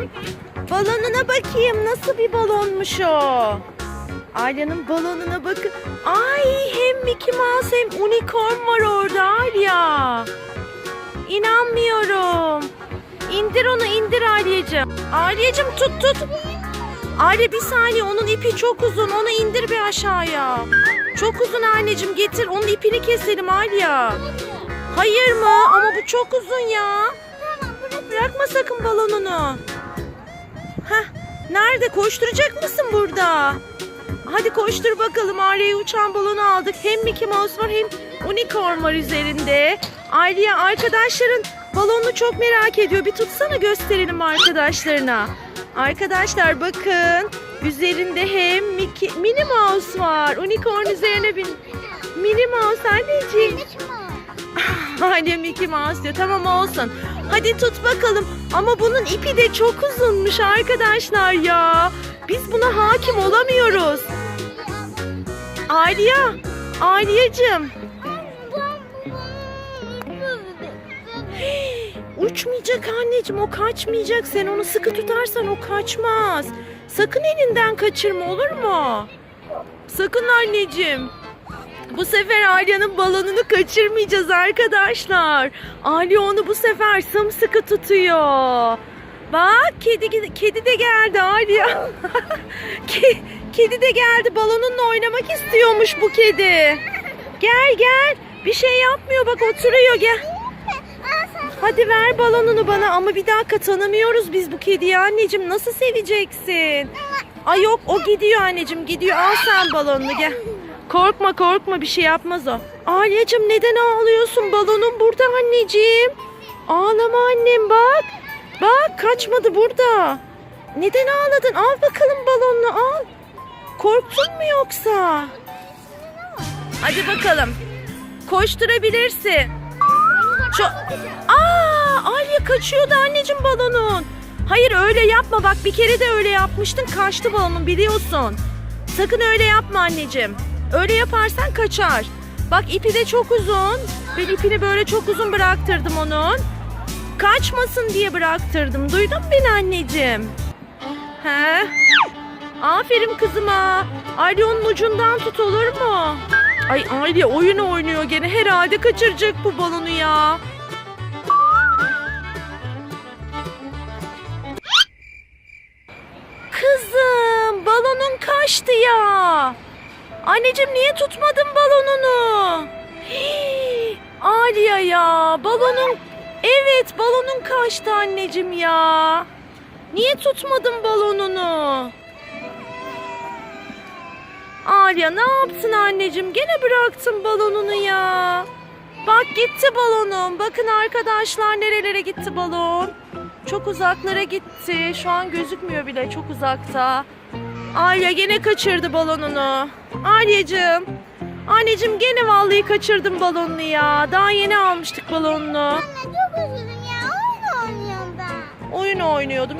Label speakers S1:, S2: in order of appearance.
S1: Alya'cığım balonuna bakayım nasıl bir balonmuş o. Alya'nın balonuna bakın. Ay hem Mickey Mouse hem unicorn var orada Alya. İnanmıyorum. İndir onu indir Alya'cığım. Alya'cığım tut tut. Alya bir saniye onun ipi çok uzun onu indir bir aşağıya. Çok uzun anneciğim getir onun ipini keselim Alya. Hayır mı? Ama bu çok uzun ya. Bırakma sakın balonunu. Heh, nerede? Koşturacak mısın burada? Hadi koştur bakalım. Arya'ya uçan balonu aldık. Hem Mickey Mouse var hem unicorn var üzerinde. Arya arkadaşların balonunu çok merak ediyor. Bir tutsana gösterelim arkadaşlarına. Arkadaşlar bakın. Üzerinde hem Mickey, Minnie Mouse var. Unicorn üzerine bin. Minnie Mouse anneciğim. Hala Mickey Mouse diyor. Tamam olsun. Hadi tut bakalım. Ama bunun ipi de çok uzunmuş arkadaşlar ya. Biz buna hakim olamıyoruz. Aliya, Aliyacığım. Uçmayacak anneciğim o kaçmayacak. Sen onu sıkı tutarsan o kaçmaz. Sakın elinden kaçırma olur mu? Sakın anneciğim. Bu sefer Alya'nın balonunu kaçırmayacağız arkadaşlar. Alya onu bu sefer sımsıkı tutuyor. Bak kedi kedi de geldi Alya. Ke- kedi de geldi balonunla oynamak istiyormuş bu kedi. Gel gel. Bir şey yapmıyor bak oturuyor gel. Hadi ver balonunu bana ama bir dakika tanımıyoruz biz bu kediyi anneciğim nasıl seveceksin? Ay yok o gidiyor anneciğim gidiyor al sen balonunu gel. Korkma korkma bir şey yapmaz o. Alyacığım neden ağlıyorsun balonun burada anneciğim. Ağlama annem bak. Bak kaçmadı burada. Neden ağladın al bakalım balonunu al. Korktun mu yoksa? Hadi bakalım. Koşturabilirsin. Şu... Aa, Alya kaçıyordu anneciğim balonun. Hayır öyle yapma bak bir kere de öyle yapmıştın kaçtı balonun biliyorsun. Sakın öyle yapma anneciğim. Öyle yaparsan kaçar. Bak ipi de çok uzun. Ben ipini böyle çok uzun bıraktırdım onun. Kaçmasın diye bıraktırdım. Duydun mu beni anneciğim? He? Aferin kızıma. Alya onun ucundan tut olur mu? Ay Alya oyun oynuyor gene. Herhalde kaçıracak bu balonu ya. Anneciğim niye tutmadın balonunu? Hii, ya balonun... Evet balonun kaçtı anneciğim ya. Niye tutmadın balonunu? Aliya ne yaptın anneciğim? Gene bıraktın balonunu ya. Bak gitti balonum. Bakın arkadaşlar nerelere gitti balon. Çok uzaklara gitti. Şu an gözükmüyor bile. Çok uzakta. Alya gene kaçırdı balonunu. Alyacığım. Anneciğim gene vallahi kaçırdım balonunu ya. Daha yeni almıştık balonunu.
S2: Anne çok üzüldüm ya. Oyun oynuyorum ben.
S1: Oyun oynuyordum.